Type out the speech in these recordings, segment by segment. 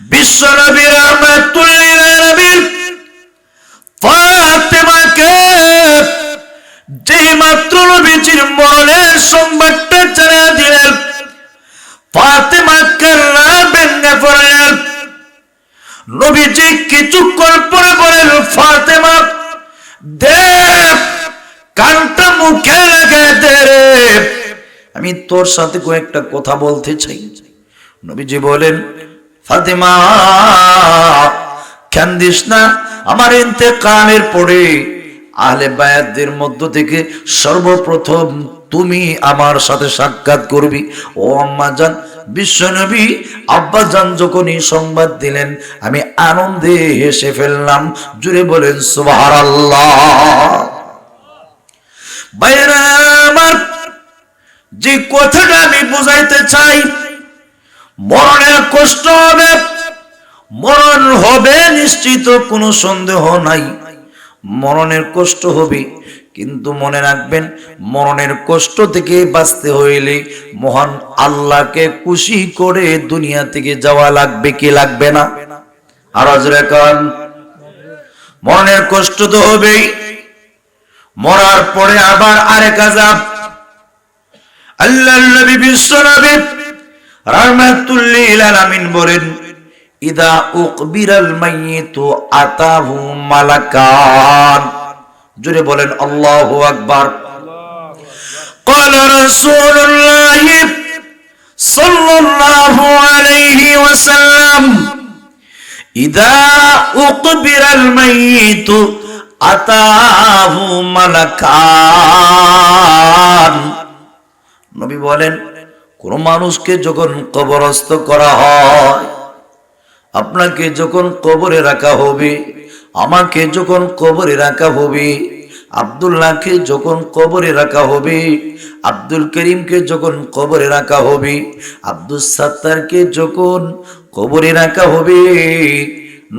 বিশ্বনবী রহমাতুল্লিল নবীজি কিছুক্ষণ পরে বলেন, ফাতেমা দে কানটা মুখে লাগে দে আমি তোর সাথে কয়েকটা কথা বলতে চাই। নবীজি বলেন ফাতেমা, কান্দিস না, আমার ইন্তেকালের পরে আহলে বায়াতদের মধ্য থেকে সর্বপ্রথম তুমি আমার সাথে সাক্ষাৎ করবি। ও আম্মা জান বিশ্বনবী আব্বা জান যখন এই সংবাদ দিলেন, আমি আনন্দে হেসে ফেললাম, জুড়ে বলেন বাইরা আমার যে কথাটা আমি বুঝাইতে চাই মরণের কষ্ট হবে, মরণ হবে নিশ্চিত, কোনো সন্দেহ নাই। মরণের কষ্ট হবে, কিন্তু মনে রাখবেন, মরণের কষ্ট থেকে বাঁচতে হইলে মহান আল্লাহকে খুশি করে দুনিয়া থেকে যাওয়া লাগবে, কি লাগবে না? আর কারণ মরণের কষ্ট তো হবেই। মরার পরে আবার আরেক আজাব আল্লাহ নবী বিশ্ব নবী রাহমাতুল্লিল আলামিন বলেন ইদা উকবিরাল মাইয়িতু আতাহু মালাকান জুড়ে বলেন আল্লাহু আকবার قال رسول الله صلى الله عليه وسلم إذا أقبر الميت أتاه ملكان নবী বলেন কোন মানুষকে যখন কবরস্থ করা হয়, আপনাকে যখন কবরে রাখা হবে, আমাকে যখন কবরে রাখা হবে, আব্দুল্লাহকে যখন কবরে রাখা হবে, আব্দুল করিমকে যখন কবরে রাখা হবে আব্দুল সাত্তারকে যখন কবরে রাখা হবে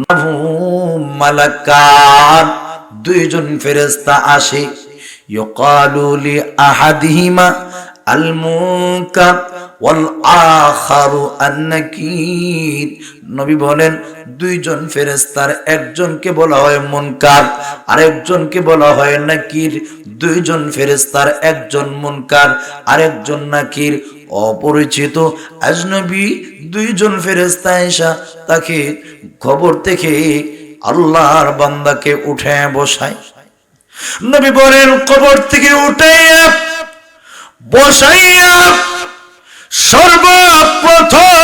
নাহু মালাকান দুইজন ফেরেস্তা আসে। ইয়কালু লি আহাদিহিমা আল ওয়াল আখারু নবী বলেন, দুইজন ফেরেশতার, একজনকে বলা হয় মুনকার, আরেকজনকে বলা হয় নাকির। দুইজন ফেরেশতার, একজন মুনকার, আরেকজন নাকির। অপরিচিত আজনবী দুইজন ফেরেশতা এসা তাকে খবর থেকে আল্লাহর বান্দাকে উঠে বসায়। নবী বলেন কবর থেকে উঠাইয়া বসাইয়া সর্বপ্রথম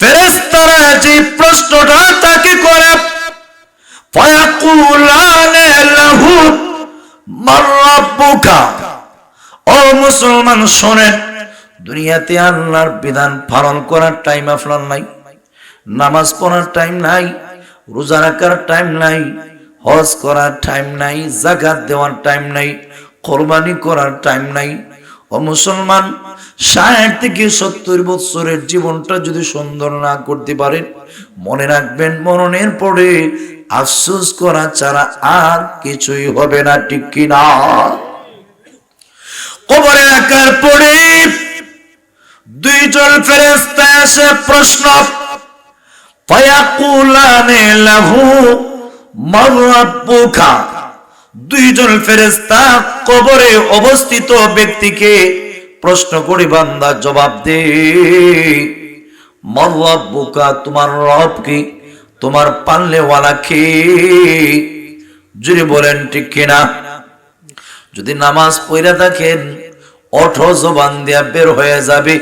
ফেরেস্তারা যে প্রশ্নটা তাকে করে ও মুসলমান দুনিয়াতে আল্লাহর বিধান পালন করার টাইম আপনার নাই, নামাজ পড়ার টাইম নাই, রোজা রাখার টাইম নাই, হজ করার টাইম নাই, জাকাত দেওয়ার টাইম নাই, কোরবানি করার টাইম নাই। ও মুসলমান ষাট থেকে সত্তর বৎসরের জীবনটা যদি সুন্দর না করতে পারেন, মনে রাখবেন মরণের পরে আফসোস করা ছাড়া আর কিছুই হবে না, ঠিক কিনা কবরে রাখার পরে দুইজন ফেরেস্তা এসে প্রশ্ন দুইজন ফেরেস্তা কবরে অবস্থিত ব্যক্তিকে প্রশ্ন করি বান্দা, জবাব দে। মাররাব্বুকা তোমার রব কি? তোমার পাল্লেওয়ালা কে? যদি বলেন ঠিক কিনা? যদি নামাজ পড়ে থাকেন, অঠ জবান দিয়া বের হয়ে যাবে,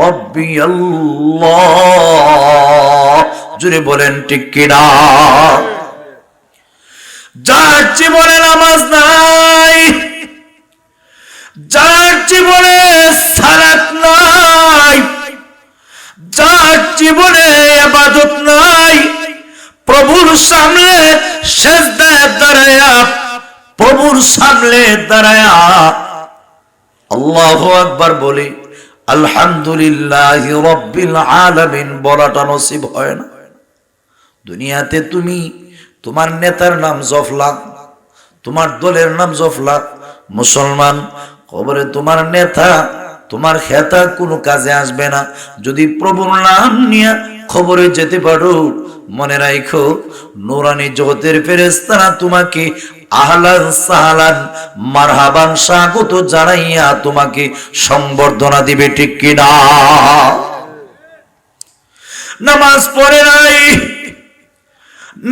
রব্বি জুড়ে বলেন ঠিক কিনা? যার জীবনে নামাজ নাই জীবনে আবাদত নাই। প্রভুর সামনে শেষ দাঁড়ায়া, প্রভুর সামনে দাঁড়ায়া। আল্লাহ আকবার বলে, আলহামদুলিল্লাহ রব্বিল বলাটা নসিব হয় না। দুনিয়াতে তুমি তোমার নেতার নাম জফলা তোমার দলের নাম জফলা মুসলমান, কবরে তোমার নেতা তোমার খেতা কোনো কাজে আসবে না। যদি প্রভুর নাম নিয়ে খবরে যেতে পারো, মনে রাখো নোরানি জগতের ফেরেস্তারা তোমাকে আহলান সাহালান, মারহাবান স্বাগত জানাইয়া তোমাকে সংবর্ধনা দিবে, ঠিক কিনা? নামাজ পড়ে নাই,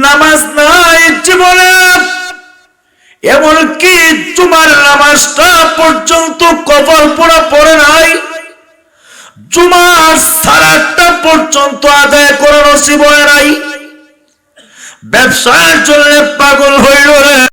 নামাজ নাই জীবনে। এমনকি তোমার নামাজটা পর্যন্ত কপাল পড়া পড়ে জুমার সারাটা পর্যন্ত আদায় করে নসিব হয় নাই। ব্যবসার জন্য পাগল হইল রে।